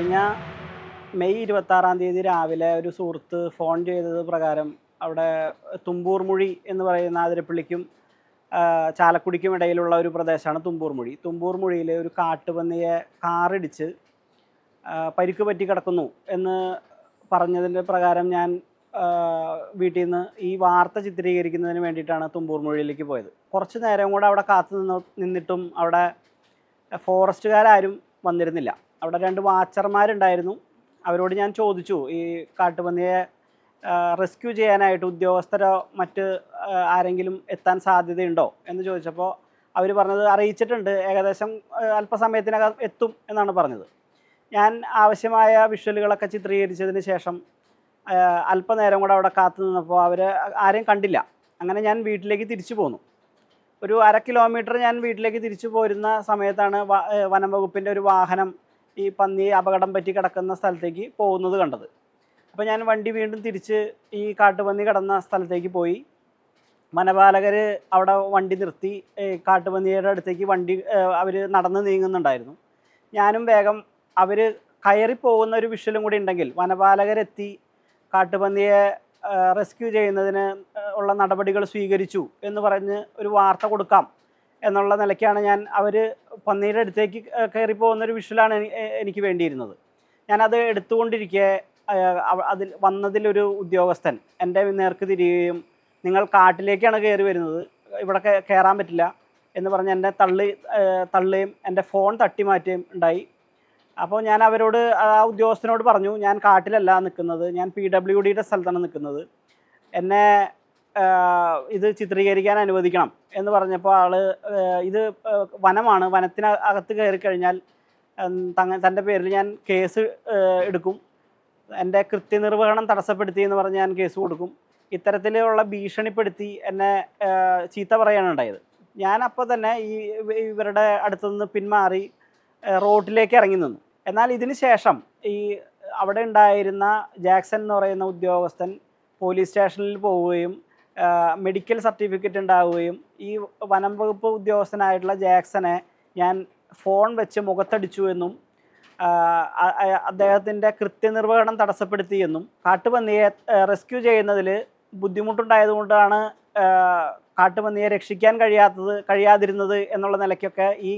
May ഇരുപത്താറാം തീയതി രാവിലെ ഒരു സുഹൃത്ത് ഫോൺ ചെയ്തത് പ്രകാരം അവിടെ തുമ്പൂർമുഴി എന്ന് പറയുന്ന ആതിരപ്പള്ളിക്കും ചാലക്കുടിക്കും ഇടയിലുള്ള ഒരു പ്രദേശമാണ് തുമ്പൂർമുഴി മുഴി. തുമ്പൂർ മുഴിയിൽ ഒരു കാട്ടുപന്നിയെ കാറിടിച്ച് പരിക്ക് പറ്റി കിടക്കുന്നു എന്ന് പറഞ്ഞതിന്റെ പ്രകാരം ഞാൻ വീട്ടിൽ നിന്ന് ഈ വാർത്ത ചിത്രീകരിക്കുന്നതിന് വേണ്ടിയിട്ടാണ് തുമ്പൂർമുഴിയിലേക്ക് പോയത്. കുറച്ച് നേരം കൂടെ അവിടെ കാത്തു നിന്ന് നിന്നിട്ടും അവിടെ ഫോറസ്റ്റുകാരും വന്നിരുന്നില്ല. അവിടെ രണ്ട് വാച്ചർമാരുണ്ടായിരുന്നു. അവരോട് ഞാൻ ചോദിച്ചു ഈ കാട്ടുപന്നിയെ റെസ്ക്യൂ ചെയ്യാനായിട്ട് ഉദ്യോഗസ്ഥരോ മറ്റ് ആരെങ്കിലും എത്താൻ സാധ്യതയുണ്ടോ എന്ന് ചോദിച്ചപ്പോൾ അവർ പറഞ്ഞത് അറിയിച്ചിട്ടുണ്ട് ഏകദേശം അല്പസമയത്തിനകം എത്തും എന്നാണ് പറഞ്ഞത്. ഞാൻ ആവശ്യമായ വിഷ്വലുകളൊക്കെ ചിത്രീകരിച്ചതിന് ശേഷം അല്പനേരം കൂടെ അവിടെ കാത്തു നിന്നപ്പോൾ അവർ ആരെയും കണ്ടില്ല. അങ്ങനെ ഞാൻ വീട്ടിലേക്ക് തിരിച്ചു പോന്നു. ഒരു അര കിലോമീറ്റർ ഞാൻ വീട്ടിലേക്ക് തിരിച്ചു പോരുന്ന സമയത്താണ് വനം വകുപ്പിന്റെ ഒരു വാഹനം ഈ പന്നി അപകടം പറ്റി കിടക്കുന്ന സ്ഥലത്തേക്ക് പോകുന്നത് കണ്ടത്. അപ്പോൾ ഞാൻ വണ്ടി വീണ്ടും തിരിച്ച് ഈ കാട്ടുപന്നി കിടന്ന സ്ഥലത്തേക്ക് പോയി. വനപാലകർ അവിടെ വണ്ടി നിർത്തി. കാട്ടുപന്നിയുടെ അടുത്തേക്ക് വണ്ടി അവർ നടന്ന് നീങ്ങുന്നുണ്ടായിരുന്നു. ഞാനും വേഗം അവർ കയറി പോകുന്ന ഒരു വിഷലും കൂടി ഉണ്ടെങ്കിൽ വനപാലകരെത്തി. കാട്ടുപന്നിയെ റെസ്ക്യൂ ചെയ്യുന്നതിന് ഉള്ള നടപടികൾ സ്വീകരിച്ചു എന്ന് പറഞ്ഞ് ഒരു വാർത്ത കൊടുക്കാം. എന്നുള്ള നിലയ്ക്കാണ് ഞാൻ അവർ പന്നിയുടെ അടുത്തേക്ക് കയറി പോകുന്ന ഒരു വിഷ്വലാണ് എനി- എനിക്ക് വേണ്ടിയിരുന്നത്. ഞാനത് എടുത്തുകൊണ്ടിരിക്കെ അതിൽ വന്നതിലൊരു ഉദ്യോഗസ്ഥൻ എന്റെ നേർക്ക് തിരിയുകയും നിങ്ങൾ കാട്ടിലേക്കാണ് കയറി വരുന്നത് ഇവിടെ കയറാൻ പറ്റില്ല എന്ന് പറഞ്ഞ് എന്റെ തള്ളി തള്ളിയും എന്റെ ഫോൺ തട്ടി മാറ്റുകയും ഉണ്ടായി. അപ്പോൾ ഞാൻ അവരോട് ആ ഉദ്യോഗസ്ഥനോട് പറഞ്ഞു ഞാൻ കാട്ടിലല്ല നിൽക്കുന്നത് ഞാൻ പി ഡബ്ല്യു ഡിയുടെ സ്ഥലത്താണ് നിൽക്കുന്നത് എന്നെ ഇത് ചിത്രീകരിക്കാൻ അനുവദിക്കണം എന്ന് പറഞ്ഞപ്പോൾ ആൾ ഇത് വനമാണ്. വനത്തിന് അകത്ത് കയറി കഴിഞ്ഞാൽ തങ്ങ തന്റെ പേരിൽ ഞാൻ കേസ് എടുക്കും. എന്റെ കൃത്യനിർവഹണം തടസ്സപ്പെടുത്തി എന്ന് പറഞ്ഞ് ഞാൻ കേസ് കൊടുക്കും. ഇത്തരത്തിലുള്ള ഭീഷണിപ്പെടുത്തി എന്നെ ചീത്ത പറയാനാണ് ഉണ്ടായത്. ഞാൻ അപ്പോൾ തന്നെ ഈ ഇവരുടെ അടുത്തുനിന്ന് പിന്മാറി റോഡിലേക്ക് ഇറങ്ങി നിന്നു. എന്നാൽ ഇതിന് ശേഷം ഈ അവിടെ ഉണ്ടായിരുന്ന ജാക്സൺ എന്ന് പറയുന്ന ഉദ്യോഗസ്ഥൻ പോലീസ് സ്റ്റേഷനിൽ പോവുകയും മെഡിക്കൽ സർട്ടിഫിക്കറ്റ് ഉണ്ടാവുകയും ഈ വനം വകുപ്പ് ഉദ്യോഗസ്ഥനായിട്ടുള്ള ജാക്സനെ ഞാൻ ഫോൺ വെച്ച് മുഖത്തടിച്ചു എന്നും അദ്ദേഹത്തിന്റെ കൃത്യനിർവഹണം തടസ്സപ്പെടുത്തിയെന്നും കാട്ടുപന്നിയെ റെസ്ക്യൂ ചെയ്യുന്നതിൽ ബുദ്ധിമുട്ടുണ്ടായതുകൊണ്ടാണ് കാട്ടുപന്നിയെ രക്ഷിക്കാൻ കഴിയാത്തത് കഴിയാതിരുന്നത് എന്നുള്ള നിലയ്ക്കൊക്കെ ഈ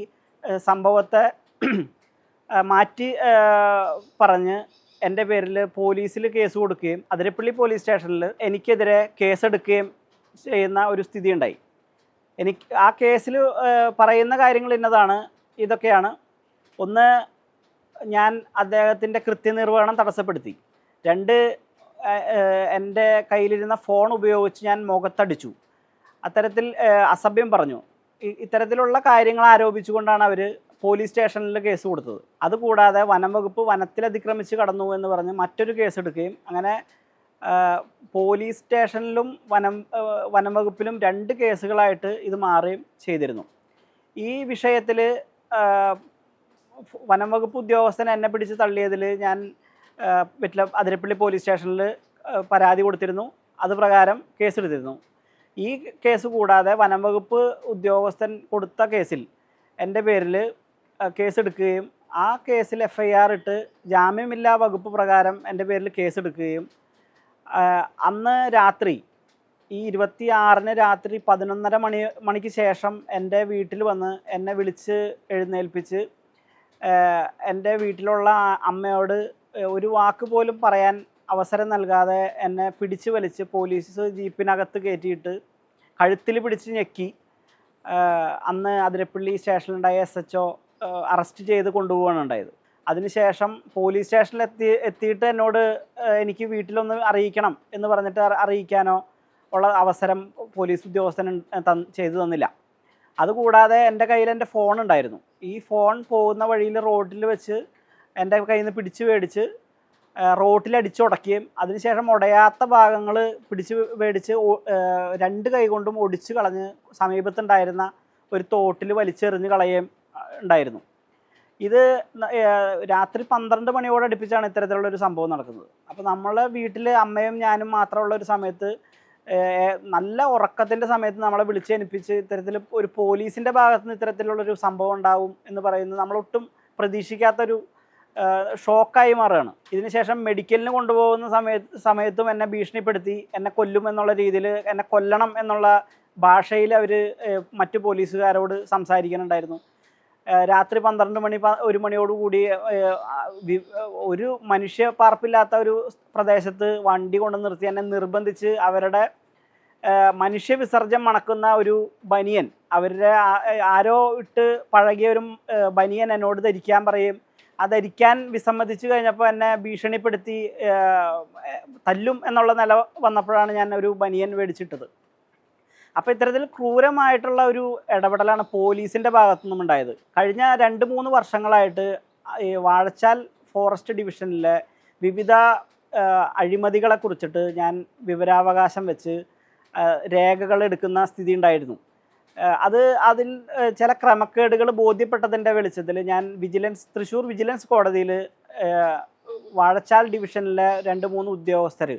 സംഭവത്തെ മാറ്റി പറഞ്ഞ് എന്റെ പേരിൽ പോലീസിൽ കേസ് കൊടുക്കുകയും അതിരപ്പള്ളി പോലീസ് സ്റ്റേഷനിൽ എനിക്കെതിരെ കേസെടുക്കുകയും ചെയ്യുന്ന ഒരു സ്ഥിതി ഉണ്ടായി എനിക്ക് ആ കേസിൽ പറയുന്ന കാര്യങ്ങൾ ഇന്നതാണ്. ഇതൊക്കെയാണ്. ഒന്ന് ഞാൻ അദ്ദേഹത്തിന്റെ കൃത്യനിർവഹണം തടസ്സപ്പെടുത്തി. രണ്ട് എന്റെ കയ്യിലിരുന്ന ഫോൺ ഉപയോഗിച്ച് ഞാൻ മുഖത്തടിച്ചു. അത്തരത്തിൽ അസഭ്യം പറഞ്ഞു. ഇത്തരത്തിലുള്ള കാര്യങ്ങൾ ആരോപിച്ചുകൊണ്ടാണ് അവർ പോലീസ് സ്റ്റേഷനിൽ കേസ് കൊടുത്തത്. അതുകൂടാതെ വനം വകുപ്പ് വനത്തിൽ അതിക്രമിച്ച് കടന്നു എന്ന് പറഞ്ഞ് മറ്റൊരു കേസ് എടുക്കുകയും അങ്ങനെ പോലീസ് സ്റ്റേഷനിലും വനം വനം വകുപ്പിലും രണ്ട് കേസുകളായിട്ട് ഇത് മാറുകയും ചെയ്തിരുന്നു. ഈ വിഷയത്തിൽ വനം വകുപ്പ് എന്നെ പിടിച്ച് തള്ളിയതിൽ ഞാൻ വെറ്റില അതിരപ്പള്ളി പോലീസ് സ്റ്റേഷനിൽ പരാതി കൊടുത്തിരുന്നു. അത് പ്രകാരം കേസെടുത്തിരുന്നു. ഈ കേസ് കൂടാതെ വനം വകുപ്പ് ഉദ്യോഗസ്ഥൻ കൊടുത്ത കേസിൽ എന്റെ പേരിൽ കേസെടുക്കുകയും ആ കേസിൽ എഫ് ഐ ആർ ഇട്ട് ജാമ്യമില്ലാ വകുപ്പ് പ്രകാരം എന്റെ പേരിൽ കേസെടുക്കുകയും അന്ന് രാത്രി ഈ ഇരുപത്തി ആറിന് രാത്രി പതിനൊന്നര മണി മണിക്ക് ശേഷം എന്റെ വീട്ടിൽ വന്ന് എന്നെ വിളിച്ച് എഴുന്നേൽപ്പിച്ച് എന്റെ വീട്ടിലുള്ള അമ്മയോട് ഒരു വാക്ക് പോലും പറയാൻ അവസരം നൽകാതെ എന്നെ പിടിച്ചു വലിച്ച് പോലീസ് ജീപ്പിനകത്ത് കയറ്റിയിട്ട് കഴുത്തിൽ പിടിച്ച് ഞെക്കി. അന്ന് അതിരപ്പള്ളി സ്റ്റേഷനിലുണ്ടായ എസ് എച്ച് ഒ അറസ്റ്റ് ചെയ്ത് കൊണ്ടുപോവാണ് ഉണ്ടായത്. അതിനുശേഷം പോലീസ് സ്റ്റേഷനിൽ എത്തി എത്തിയിട്ട് എന്നോട് എനിക്ക് വീട്ടിലൊന്ന് അറിയിക്കണം എന്ന് പറഞ്ഞിട്ട് അറിയിക്കാനോ ഉള്ള അവസരം പോലീസ് ഉദ്യോഗസ്ഥൻ ചെയ്തു തന്നില്ല. അതുകൂടാതെ എന്റെ കയ്യിൽ എന്റെ ഫോൺ ഉണ്ടായിരുന്നു. ഈ ഫോൺ പോകുന്ന വഴിയിൽ റോഡിൽ വെച്ച് എന്റെ കയ്യിൽ നിന്ന് പിടിച്ച് മേടിച്ച് റോട്ടിൽ അടിച്ചുടക്കുകയും അതിനുശേഷം ഉടയാത്ത ഭാഗങ്ങൾ പിടിച്ച് മേടിച്ച് രണ്ട് കൈ കൊണ്ടും ഒടിച്ച് കളഞ്ഞ് സമീപത്തുണ്ടായിരുന്ന ഒരു തോട്ടിൽ വലിച്ചെറിഞ്ഞ് കളയുകയും ഉണ്ടായിരുന്നു. ഇത് രാത്രി പന്ത്രണ്ട് മണിയോട് അടുപ്പിച്ചാണ് ഇത്തരത്തിലുള്ള ഒരു സംഭവം നടക്കുന്നത്. അപ്പോൾ നമ്മളെ വീട്ടിൽ അമ്മയും ഞാനും മാത്രമുള്ള ഒരു സമയത്ത് നല്ല ഉറക്കത്തിന്റെ സമയത്ത് നമ്മളെ വിളിച്ച് വിളിച്ചേൽപ്പിച്ച് ഇത്തരത്തിൽ ഒരു പോലീസിന്റെ ഭാഗത്ത് നിന്ന് ഇത്തരത്തിലുള്ളൊരു സംഭവം ഉണ്ടാവും എന്ന് പറയുന്നത് നമ്മളൊട്ടും പ്രതീക്ഷിക്കാത്തൊരു ഷോക്കായി മാറുകയാണ്. ഇതിനുശേഷം മെഡിക്കലിന് കൊണ്ടുപോകുന്ന സമയത്ത് സമയത്തും എന്നെ ഭീഷണിപ്പെടുത്തി എന്നെ കൊല്ലും എന്നുള്ള രീതിയിൽ എന്നെ കൊല്ലണം എന്നുള്ള ഭാഷയിൽ അവർ മറ്റു പോലീസുകാരോട് സംസാരിക്കുന്നുണ്ടായിരുന്നു. രാത്രി പന്ത്രണ്ട് മണി ഒരു മണിയോടുകൂടി ഒരു മനുഷ്യ പാർപ്പില്ലാത്ത ഒരു പ്രദേശത്ത് വണ്ടി കൊണ്ട് നിർത്തി എന്നെ നിർബന്ധിച്ച് അവരുടെ മനുഷ്യ വിസർജ്യം മണക്കുന്ന ഒരു ബനിയൻ അവരുടെ ആരോ ഇട്ട് പഴകിയ ഒരു ബനിയൻ എന്നോട് ധരിക്കാൻ പറയും. ആ ധരിക്കാൻ വിസമ്മതിച്ചു കഴിഞ്ഞപ്പോൾ എന്നെ ഭീഷണിപ്പെടുത്തി തല്ലും എന്നുള്ള നില വന്നപ്പോഴാണ് ഞാൻ ഒരു ബനിയൻ മേടിച്ചിട്ടത്. അപ്പോൾ ഇത്തരത്തിൽ ക്രൂരമായിട്ടുള്ള ഒരു ഇടപെടലാണ് പോലീസിന്റെ ഭാഗത്തു നിന്നും ഉണ്ടായത്. കഴിഞ്ഞ രണ്ട് മൂന്ന് വർഷങ്ങളായിട്ട് ഈ വാഴച്ചാൽ ഫോറസ്റ്റ് ഡിവിഷനിലെ വിവിധ അഴിമതികളെ കുറിച്ചിട്ട് ഞാൻ വിവരാവകാശം വെച്ച് രേഖകൾ എടുക്കുന്ന സ്ഥിതി ഉണ്ടായിരുന്നു. അത് അതിൽ ചില ക്രമക്കേടുകൾ ബോധ്യപ്പെട്ടതിന്റെ വെളിച്ചത്തിൽ ഞാൻ വിജിലൻസ് തൃശ്ശൂർ വിജിലൻസ് കോടതിയിൽ വാഴച്ചാൽ ഡിവിഷനിലെ രണ്ട് മൂന്ന് ഉദ്യോഗസ്ഥർ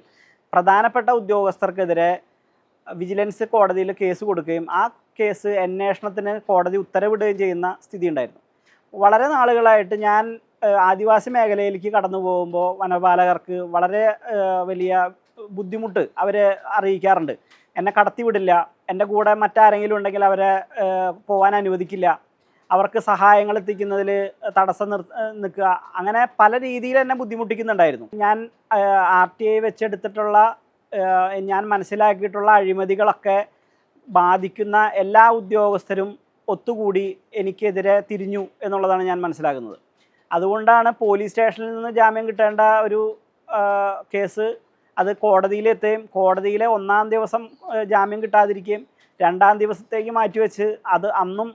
പ്രധാനപ്പെട്ട ഉദ്യോഗസ്ഥർക്കെതിരെ വിജിലൻസ് കോടതിയിൽ കേസ് കൊടുക്കുകയും ആ കേസ് അന്വേഷണത്തിന് കോടതി ഉത്തരവിടുകയും ചെയ്യുന്ന സ്ഥിതി ഉണ്ടായിരുന്നു. വളരെ നാളുകളായിട്ട് ഞാൻ ആദിവാസി മേഖലയിലേക്ക് കടന്നു പോകുമ്പോൾ വനപാലകർക്ക് വളരെ വലിയ ബുദ്ധിമുട്ട് അവരെ അറിയിക്കാറുണ്ട്. എന്നെ കടത്തിവിടില്ല എന്റെ കൂടെ മറ്റാരെങ്കിലും ഉണ്ടെങ്കിൽ അവരെ പോകാൻ അനുവദിക്കില്ല അവർക്ക് സഹായങ്ങൾ എത്തിക്കുന്നതിൽ തടസ്സം നിർ നിൽക്കുക അങ്ങനെ പല രീതിയിൽ എന്നെ ബുദ്ധിമുട്ടിക്കുന്നുണ്ടായിരുന്നു. ഞാൻ ആർ ടി ഐ വെച്ചെടുത്തിട്ടുള്ള ഞാൻ മനസ്സിലാക്കിയിട്ടുള്ള അഴിമതികളൊക്കെ ബാധിക്കുന്ന എല്ലാ ഉദ്യോഗസ്ഥരും ഒത്തുകൂടി എനിക്കെതിരെ തിരിഞ്ഞു എന്നുള്ളതാണ് ഞാൻ മനസ്സിലാക്കുന്നത്. അതുകൊണ്ടാണ് പോലീസ് സ്റ്റേഷനിൽ നിന്ന് ജാമ്യം കിട്ടേണ്ട ഒരു കേസ്. അത് കോടതിയിലെത്തുകയും കോടതിയിലെ ഒന്നാം ദിവസം ജാമ്യം കിട്ടാതിരിക്കുകയും രണ്ടാം ദിവസത്തേക്ക് മാറ്റിവെച്ച് അത് അന്നും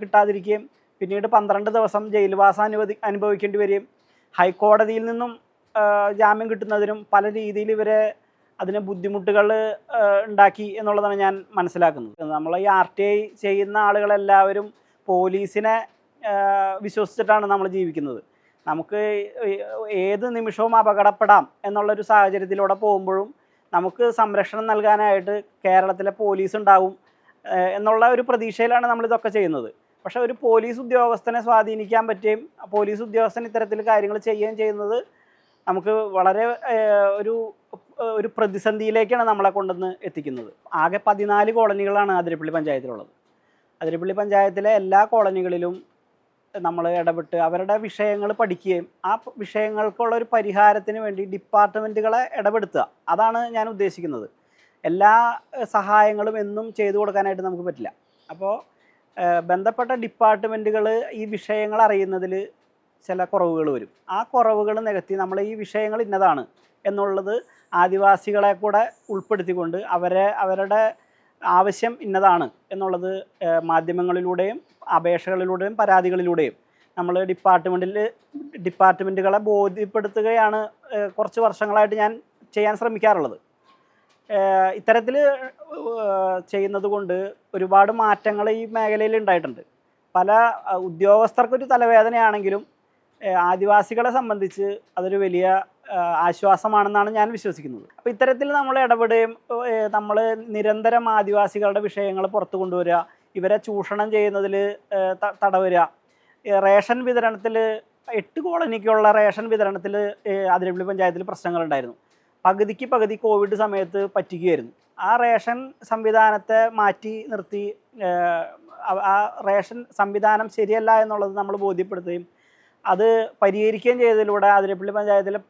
കിട്ടാതിരിക്കുകയും പിന്നീട് പന്ത്രണ്ട് ദിവസം ജയിൽവാസം അനുവദി അനുഭവിക്കേണ്ടി വരികയും ഹൈക്കോടതിയിൽ നിന്നും ജാമ്യം കിട്ടുന്നതിനും പല രീതിയിൽ ഇവരെ അതിന് ബുദ്ധിമുട്ടുകൾ ഉണ്ടാക്കി എന്നുള്ളതാണ് ഞാൻ മനസ്സിലാക്കുന്നത്. നമ്മൾ ഈ ആർ ടി ഐ ചെയ്യുന്ന ആളുകളെല്ലാവരും പോലീസിനെ വിശ്വസിച്ചിട്ടാണ് നമ്മൾ ജീവിക്കുന്നത്. നമുക്ക് ഏത് നിമിഷവും അപകടപ്പെടാം എന്നുള്ളൊരു സാഹചര്യത്തിലൂടെ പോകുമ്പോഴും നമുക്ക് സംരക്ഷണം നൽകാനായിട്ട് കേരളത്തിലെ പോലീസ് ഉണ്ടാവും എന്നുള്ള ഒരു പ്രതീക്ഷയിലാണ് നമ്മളിതൊക്കെ ചെയ്യുന്നത്. പക്ഷേ ഒരു പോലീസ് ഉദ്യോഗസ്ഥനെ സ്വാധീനിക്കാൻ പറ്റുകയും പോലീസ് ഉദ്യോഗസ്ഥൻ ഇത്തരത്തിൽ കാര്യങ്ങൾ ചെയ്യുകയും ചെയ്യുന്നത് നമുക്ക് വളരെ ഒരു ഒരു പ്രതിസന്ധിയിലേക്കാണ് നമ്മളെ കൊണ്ടുവന്ന് എത്തിക്കുന്നത്. ആകെ പതിനാല് കോളനികളാണ് അതിരപ്പള്ളി പഞ്ചായത്തിലുള്ളത്. അതിരപ്പള്ളി പഞ്ചായത്തിലെ എല്ലാ കോളനികളിലും നമ്മൾ ഇടപെട്ട് അവരുടെ വിഷയങ്ങൾ പഠിക്കുകയും ആ വിഷയങ്ങൾക്കുള്ള ഒരു പരിഹാരത്തിന് വേണ്ടി ഡിപ്പാർട്ട്മെന്റുകളെ ഇടപെടുത്തുക. അതാണ് ഞാൻ ഉദ്ദേശിക്കുന്നത്. എല്ലാ സഹായങ്ങളും എന്നും ചെയ്തു കൊടുക്കാനായിട്ട് നമുക്ക് പറ്റില്ല. അപ്പോൾ ബന്ധപ്പെട്ട ഡിപ്പാർട്ട്മെന്റുകൾ ഈ വിഷയങ്ങൾ അറിയുന്നതിൽ ചില കുറവുകൾ വരും. ആ കുറവുകൾ നികത്തി നമ്മൾ ഈ വിഷയങ്ങൾ ഇന്നതാണ് എന്നുള്ളത് ആദിവാസികളെ കൂടെ ഉൾപ്പെടുത്തിക്കൊണ്ട് അവരെ അവരുടെ ആവശ്യം ഇന്നതാണ് എന്നുള്ളത് മാധ്യമങ്ങളിലൂടെയും അപേക്ഷകളിലൂടെയും പരാതികളിലൂടെയും നമ്മൾ ഡിപ്പാർട്ട്മെന്റിൽ ഡിപ്പാർട്ട്മെന്റുകളെ ബോധ്യപ്പെടുത്തുകയാണ് കുറച്ച് വർഷങ്ങളായിട്ട് ഞാൻ ചെയ്യാൻ ശ്രമിക്കാറുള്ളത്. ഇത്തരത്തിൽ ചെയ്യുന്നത് കൊണ്ട് ഒരുപാട് മാറ്റങ്ങൾ ഈ മേഖലയിൽ ഉണ്ടായിട്ടുണ്ട്. പല ഉദ്യോഗസ്ഥർക്കൊരു തലവേദനയാണെങ്കിലും ആദിവാസികളെ സംബന്ധിച്ച് അതൊരു വലിയ ആശ്വാസമാണെന്നാണ് ഞാൻ വിശ്വസിക്കുന്നത്. അപ്പോൾ ഇത്തരത്തിൽ നമ്മൾ ഇടപെടുകയും നമ്മൾ നിരന്തരം ആദിവാസികളുടെ വിഷയങ്ങൾ പുറത്തു കൊണ്ടുവരിക ഇവരെ ചൂഷണം ചെയ്യുന്നതിൽ തടവരിക റേഷൻ വിതരണത്തിൽ എട്ട് കോളനിക്കുള്ള റേഷൻ വിതരണത്തിൽ അതിരപ്പള്ളി പഞ്ചായത്തിൽ പ്രശ്നങ്ങളുണ്ടായിരുന്നു പകുതിക്ക് പകുതി കോവിഡ് സമയത്ത് പറ്റിക്കുകയായിരുന്നു. ആ റേഷൻ സംവിധാനത്തെ മാറ്റി നിർത്തി ആ റേഷൻ സംവിധാനം ശരിയല്ല എന്നുള്ളത് നമ്മൾ ബോധ്യപ്പെടുത്തുകയും അത് പരിഹരിക്കുകയും ചെയ്തതിലൂടെ അതിരപ്പള്ളി പഞ്ചായത്തിലെ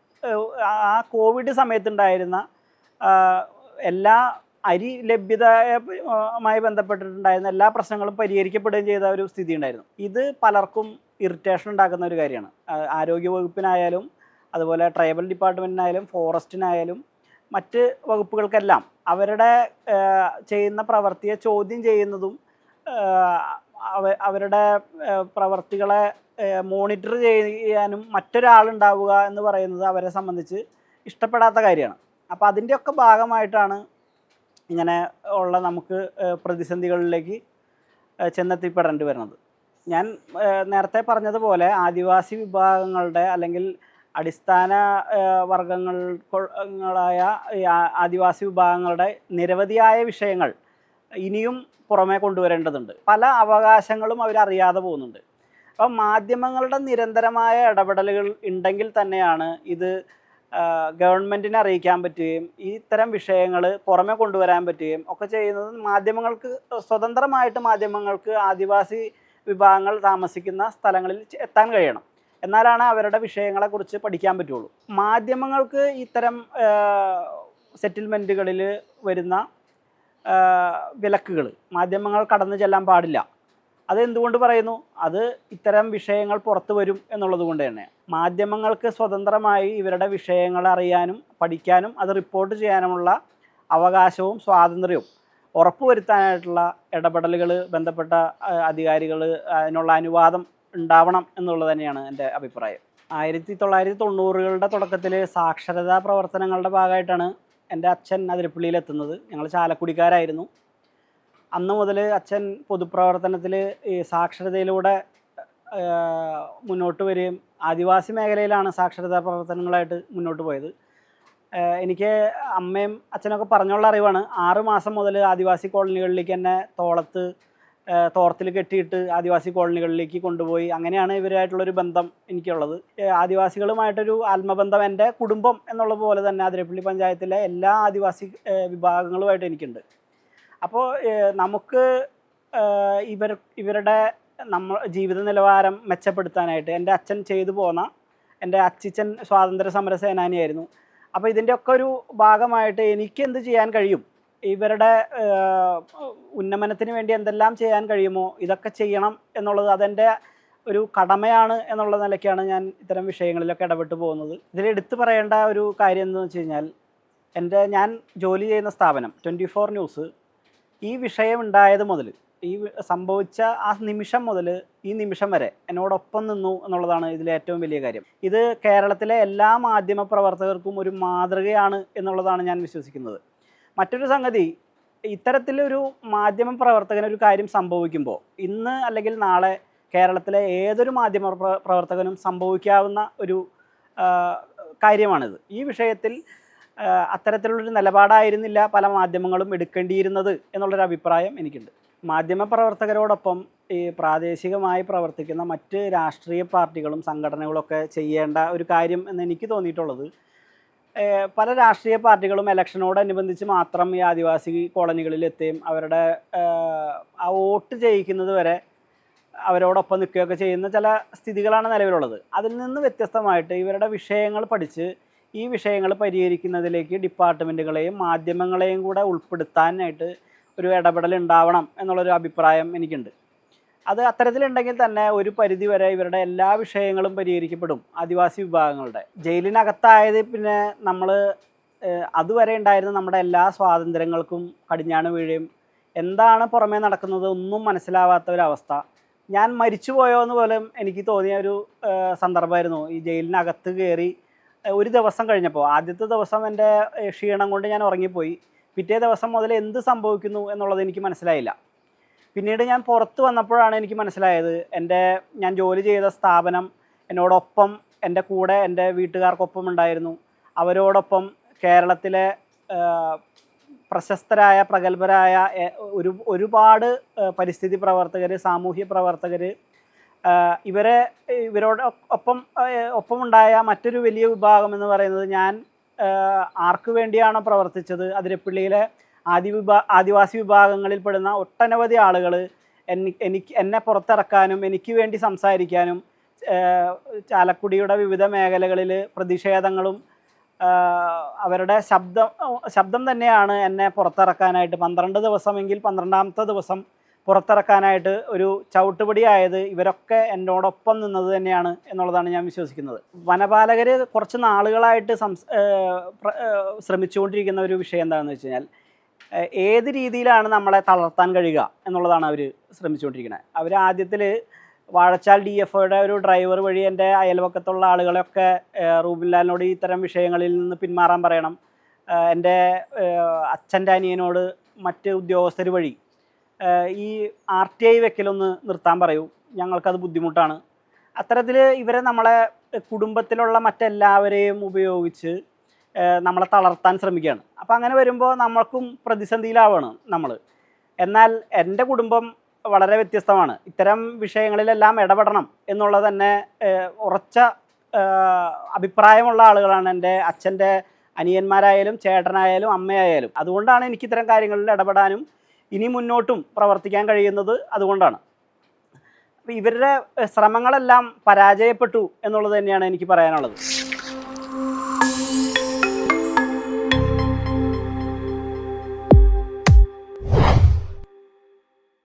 ആ കോവിഡ് സമയത്തുണ്ടായിരുന്ന എല്ലാ അരി ലഭ്യതയുമായി ബന്ധപ്പെട്ടിട്ടുണ്ടായിരുന്ന എല്ലാ പ്രശ്നങ്ങളും പരിഹരിക്കപ്പെടുകയും ചെയ്ത ഒരു സ്ഥിതി ഉണ്ടായിരുന്നു ഇത് പലർക്കും ഇറിറ്റേഷൻ ഉണ്ടാക്കുന്ന ഒരു കാര്യമാണ്. ആരോഗ്യ വകുപ്പിനായാലും അതുപോലെ ട്രൈബൽ ഡിപ്പാർട്ട്മെന്റിനായാലും ഫോറസ്റ്റിനായാലും മറ്റ് വകുപ്പുകൾക്കെല്ലാം അവരുടെ ചെയ്യുന്ന പ്രവൃത്തിയെ ചോദ്യം ചെയ്യുന്നതും അവരുടെ പ്രവർത്തികളെ മോണിറ്റർ ചെയ്യാനും മറ്റൊരാളുണ്ടാവുക എന്ന് പറയുന്നത് അവരെ സംബന്ധിച്ച് ഇഷ്ടപ്പെടാത്ത കാര്യമാണ്. അപ്പോൾ അതിന്റെയൊക്കെ ഭാഗമായിട്ടാണ് ഇങ്ങനെ ഉള്ള നമുക്ക് പ്രതിസന്ധികളിലേക്ക് ചെന്നെത്തിപ്പെടേണ്ടി വരുന്നത്. ഞാൻ നേരത്തെ പറഞ്ഞതുപോലെ ആദിവാസി വിഭാഗങ്ങളുടെ അല്ലെങ്കിൽ അടിസ്ഥാന ആ- ആദിവാസി വിഭാഗങ്ങളുടെ നിരവധിയായ വിഷയങ്ങൾ ഇനിയും പുറമേ കൊണ്ടുവരേണ്ടതുണ്ട്. പല അവകാശങ്ങളും അവരറിയാതെ പോകുന്നുണ്ട്. അപ്പം മാധ്യമങ്ങളുടെ നിരന്തരമായ ഇടപെടലുകൾ ഉണ്ടെങ്കിൽ തന്നെയാണ് ഇത് ഗവൺമെന്റിനെ അറിയിക്കാൻ പറ്റുകയും ഇത്തരം വിഷയങ്ങൾ പുറമെ കൊണ്ടുവരാൻ പറ്റുകയും ഒക്കെ ചെയ്യുന്നത് മാധ്യമങ്ങൾക്ക് സ്വതന്ത്രമായിട്ട് മാധ്യമങ്ങൾക്ക് ആദിവാസി വിഭാഗങ്ങൾ താമസിക്കുന്ന സ്ഥലങ്ങളിൽ എത്താൻ കഴിയണം. എന്നാലാണ് അവരുടെ വിഷയങ്ങളെക്കുറിച്ച് പഠിക്കാൻ പറ്റുള്ളൂ. മാധ്യമങ്ങൾക്ക് ഇത്തരം സെറ്റിൽമെന്റുകളിൽ വരുന്ന വിലക്കുകൾ മാധ്യമങ്ങൾ കടന്നു ചെല്ലാൻ പാടില്ല. അതെന്തുകൊണ്ട് പറയുന്നു? അത് ഇത്തരം വിഷയങ്ങൾ പുറത്തു വരും എന്നുള്ളത് കൊണ്ട് തന്നെ. മാധ്യമങ്ങൾക്ക് സ്വതന്ത്രമായി ഇവരുടെ വിഷയങ്ങൾ അറിയാനും പഠിക്കാനും അത് റിപ്പോർട്ട് ചെയ്യാനുമുള്ള അവകാശവും സ്വാതന്ത്ര്യവും ഉറപ്പുവരുത്താനായിട്ടുള്ള ഇടപെടലുകൾ ബന്ധപ്പെട്ട അധികാരികൾ അതിനുള്ള അനുവാദം ഉണ്ടാവണം എന്നുള്ളത് തന്നെയാണ് എന്റെ അഭിപ്രായം. ആയിരത്തി തൊള്ളായിരത്തി തൊണ്ണൂറുകളുടെ തുടക്കത്തിൽ സാക്ഷരതാ പ്രവർത്തനങ്ങളുടെ ഭാഗമായിട്ടാണ് എന്റെ അച്ഛൻ അതിരപ്പള്ളിയിലെത്തുന്നത് ഞങ്ങൾ ചാലക്കുടിക്കാരായിരുന്നു. അന്ന് മുതൽ അച്ഛൻ പൊതുപ്രവർത്തനത്തിൽ ഈ സാക്ഷരതയിലൂടെ മുന്നോട്ട് വരികയും ആദിവാസി മേഖലയിലാണ് സാക്ഷരതാ പ്രവർത്തനങ്ങളായിട്ട് മുന്നോട്ട് പോയത്. എനിക്ക് അമ്മയും അച്ഛനൊക്കെ പറഞ്ഞുള്ള അറിവാണ്. ആറ് മാസം മുതൽ ആദിവാസി കോളനികളിലേക്ക് എന്നെ തോളത്ത് തോർത്തിൽ കെട്ടിയിട്ട് ആദിവാസി കോളനികളിലേക്ക് കൊണ്ടുപോയി. അങ്ങനെയാണ് ഇവരായിട്ടുള്ളൊരു ബന്ധം എനിക്കുള്ളത്. ആദിവാസികളുമായിട്ടൊരു ആത്മബന്ധം എന്റെ കുടുംബം എന്നുള്ള പോലെ തന്നെ അതിരപ്പള്ളി പഞ്ചായത്തിലെ എല്ലാ ആദിവാസി വിഭാഗങ്ങളുമായിട്ട് എനിക്കുണ്ട്. അപ്പോൾ നമുക്ക് ഇവർ ഇവരുടെ നമ്മ ജീവിത നിലവാരം മെച്ചപ്പെടുത്താനായിട്ട് എന്റെ അച്ഛൻ ചെയ്തു പോന്ന എന്റെ അച്ചിച്ചൻ സ്വാതന്ത്ര്യ സമര സേനാനിയായിരുന്നു അപ്പോൾ ഇതിന്റെയൊക്കെ ഒരു ഭാഗമായിട്ട് എനിക്ക് എന്ത് ചെയ്യാൻ കഴിയും? ഇവരുടെ ഉന്നമനത്തിന് വേണ്ടി എന്തെല്ലാം ചെയ്യാൻ കഴിയുമോ ഇതൊക്കെ ചെയ്യണം എന്നുള്ളത് അതെന്റെ ഒരു കടമയാണ് എന്നുള്ള നിലയ്ക്കാണ് ഞാൻ ഇത്തരം വിഷയങ്ങളിലൊക്കെ ഇടപെട്ട് പോകുന്നത്. ഇതിൽ എടുത്തു പറയേണ്ട ഒരു കാര്യം എന്ന് വെച്ച് കഴിഞ്ഞാൽ എന്റെ ഞാൻ ജോലി ചെയ്യുന്ന സ്ഥാപനം ട്വന്റി ഫോർ ന്യൂസ് ഈ വിഷയം ഉണ്ടായത് മുതൽ ഈ സംഭവിച്ച ആ നിമിഷം മുതൽ ഈ നിമിഷം വരെ എന്നോടൊപ്പം നിന്നു എന്നുള്ളതാണ് ഇതിലെ ഏറ്റവും വലിയ കാര്യം. ഇത് കേരളത്തിലെ എല്ലാ മാധ്യമ പ്രവർത്തകർക്കും ഒരു മാതൃകയാണ് എന്നുള്ളതാണ് ഞാൻ വിശ്വസിക്കുന്നത്. മറ്റൊരു സംഗതി ഇത്തരത്തിലൊരു മാധ്യമ പ്രവർത്തകന് ഒരു കാര്യം സംഭവിക്കുമ്പോൾ ഇന്ന് അല്ലെങ്കിൽ നാളെ കേരളത്തിലെ ഏതൊരു മാധ്യമ പ്രവർത്തകനും സംഭവിക്കാവുന്ന ഒരു കാര്യമാണിത്. ഈ വിഷയത്തിൽ അത്തരത്തിലുള്ളൊരു നിലപാടായിരുന്നില്ല പല മാധ്യമങ്ങളും എടുക്കേണ്ടിയിരുന്നത് എന്നുള്ളൊരു അഭിപ്രായം എനിക്കുണ്ട്. മാധ്യമ പ്രവർത്തകരോടൊപ്പം ഈ പ്രാദേശികമായി പ്രവർത്തിക്കുന്ന മറ്റ് രാഷ്ട്രീയ പാർട്ടികളും സംഘടനകളൊക്കെ ചെയ്യേണ്ട ഒരു കാര്യം എന്ന് എനിക്ക് തോന്നിയിട്ടുള്ളത് പല രാഷ്ട്രീയ പാർട്ടികളും ഇലക്ഷനോടനുബന്ധിച്ച് മാത്രം ഈ ആദിവാസി കോളനികളിൽ എത്തുകയും അവരുടെ ആ വോട്ട് ചെയ്യിക്കുന്നത് വരെ അവരോടൊപ്പം നിൽക്കുകയൊക്കെ ചെയ്യുന്ന ചില സ്ഥിതികളാണ് നിലവിലുള്ളത്. അതിൽ നിന്ന് വ്യത്യസ്തമായിട്ട് ഇവരുടെ വിഷയങ്ങൾ പഠിച്ച് ഈ വിഷയങ്ങൾ പരിഹരിക്കുന്നതിലേക്ക് ഡിപ്പാർട്ട്മെന്റുകളെയും മാധ്യമങ്ങളെയും കൂടെ ഉൾപ്പെടുത്താനായിട്ട് ഒരു ഇടപെടൽ ഉണ്ടാവണം എന്നുള്ളൊരു അഭിപ്രായം എനിക്കുണ്ട്. അത് അത്തരത്തിലുണ്ടെങ്കിൽ തന്നെ ഒരു പരിധി വരെ ഇവരുടെ എല്ലാ വിഷയങ്ങളും പരിഹരിക്കപ്പെടും ആദിവാസി വിഭാഗങ്ങളുടെ. ജയിലിനകത്തായത് പിന്നെ നമ്മൾ അതുവരെ ഉണ്ടായിരുന്ന നമ്മുടെ എല്ലാ സ്വാതന്ത്ര്യങ്ങൾക്കും കടിഞ്ഞാണ് വീഴുകയും എന്താണ് പുറമേ നടക്കുന്നത് ഒന്നും മനസ്സിലാവാത്ത ഒരവസ്ഥ ഞാൻ മരിച്ചു പോയോ എന്ന് പോലും എനിക്ക് തോന്നിയ ഒരു സന്ദർഭമായിരുന്നു. ഈ ജയിലിനകത്ത് കയറി ഒരു ദിവസം കഴിഞ്ഞപ്പോൾ ആദ്യത്തെ ദിവസം എന്റെ ക്ഷീണം കൊണ്ട് ഞാൻ ഉറങ്ങിപ്പോയി. പിറ്റേ ദിവസം മുതൽ എന്ത് സംഭവിക്കുന്നു എന്നുള്ളത് എനിക്ക് മനസ്സിലായില്ല. പിന്നീട് ഞാൻ പുറത്ത് വന്നപ്പോഴാണ് എനിക്ക് മനസ്സിലായത് എന്റെ ഞാൻ ജോലി ചെയ്ത സ്ഥാപനം എന്നോടൊപ്പം എന്റെ കൂടെ എന്റെ വീട്ടുകാർക്കൊപ്പം ഉണ്ടായിരുന്നു. അവരോടൊപ്പം കേരളത്തിലെ പ്രശസ്തരായ പ്രഗത്ഭരായ ഒരു ഒരുപാട് പരിസ്ഥിതി പ്രവർത്തകർ സാമൂഹ്യ പ്രവർത്തകർ ഇവരെ ഇവരോട് ഒപ്പം ഒപ്പമുണ്ടായ മറ്റൊരു വലിയ വിഭാഗം എന്ന് പറയുന്നത് ഞാൻ ആർക്കു വേണ്ടിയാണോ പ്രവർത്തിച്ചത്? അതിരപ്പള്ളിയിലെ ആദി വിഭാ ആദിവാസി വിഭാഗങ്ങളിൽപ്പെടുന്ന ഒട്ടനവധി ആളുകൾ എനിക്ക് എന്നെ പുറത്തിറക്കാനും എനിക്ക് വേണ്ടി സംസാരിക്കാനും ചാലക്കുടിയുടെ വിവിധ മേഖലകളിൽ പ്രതിഷേധങ്ങളും അവരുടെ ശബ്ദം ശബ്ദം തന്നെയാണ് എന്നെ പുറത്തിറക്കാനായിട്ട്. പന്ത്രണ്ട് ദിവസമെങ്കിൽ പന്ത്രണ്ടാമത്തെ ദിവസം പുറത്തിറക്കാനായിട്ട് ഒരു ചവിട്ടുപടിയായത് ഇവരൊക്കെ എന്നോടൊപ്പം നിന്നത് തന്നെയാണ് എന്നുള്ളതാണ് ഞാൻ വിശ്വസിക്കുന്നത്. വനപാലകർ കുറച്ച് നാളുകളായിട്ട് സംസ് ശ്രമിച്ചുകൊണ്ടിരിക്കുന്ന ഒരു വിഷയം എന്താണെന്ന് വെച്ച് കഴിഞ്ഞാൽ ഏത് രീതിയിലാണ് നമ്മളെ തളർത്താൻ കഴിയുക എന്നുള്ളതാണ് അവർ ശ്രമിച്ചുകൊണ്ടിരിക്കുന്നത് അവർ ആദ്യത്തിൽ വാഴച്ചാൽ ഡി എഫ് ഒയുടെ ഒരു ഡ്രൈവർ വഴി എന്റെ അയൽവക്കത്തുള്ള ആളുകളെയൊക്കെ റൂബിൻലാലിനോട് ഇത്തരം വിഷയങ്ങളിൽ നിന്ന് പിന്മാറാൻ പറയണം. എന്റെ അച്ഛന്റെ അനിയനോട് മറ്റ് ഉദ്യോഗസ്ഥർ വഴി ഈ ആർ ടി ഐ വെക്കലൊന്ന് നിർത്താൻ പറയൂ. ഞങ്ങൾക്കത് ബുദ്ധിമുട്ടാണ്. അത്തരത്തിൽ ഇവരെ നമ്മളെ കുടുംബത്തിലുള്ള മറ്റെല്ലാവരെയും ഉപയോഗിച്ച് നമ്മളെ തളർത്താൻ ശ്രമിക്കുകയാണ്. അപ്പോൾ അങ്ങനെ വരുമ്പോൾ നമ്മൾക്കും പ്രതിസന്ധിയിലാവാണ് നമ്മൾ എന്നാൽ എന്റെ കുടുംബം വളരെ വ്യത്യസ്തമാണ്. ഇത്തരം വിഷയങ്ങളിലെല്ലാം ഇടപെടണം എന്നുള്ളത് തന്നെ ഉറച്ച അഭിപ്രായമുള്ള ആളുകളാണ് എന്റെ അച്ഛന്റെ അനിയന്മാരായാലും ചേട്ടനായാലും അമ്മയായാലും. അതുകൊണ്ടാണ് എനിക്ക് ഇത്തരം കാര്യങ്ങളിൽ ഇടപെടാനും ഇനി മുന്നോട്ടും പ്രവർത്തിക്കാൻ കഴിയുന്നത് അതുകൊണ്ടാണ്. ഇവരുടെ ശ്രമങ്ങളെല്ലാം പരാജയപ്പെട്ടു എന്നുള്ളത് തന്നെയാണ് എനിക്ക് പറയാനുള്ളത്.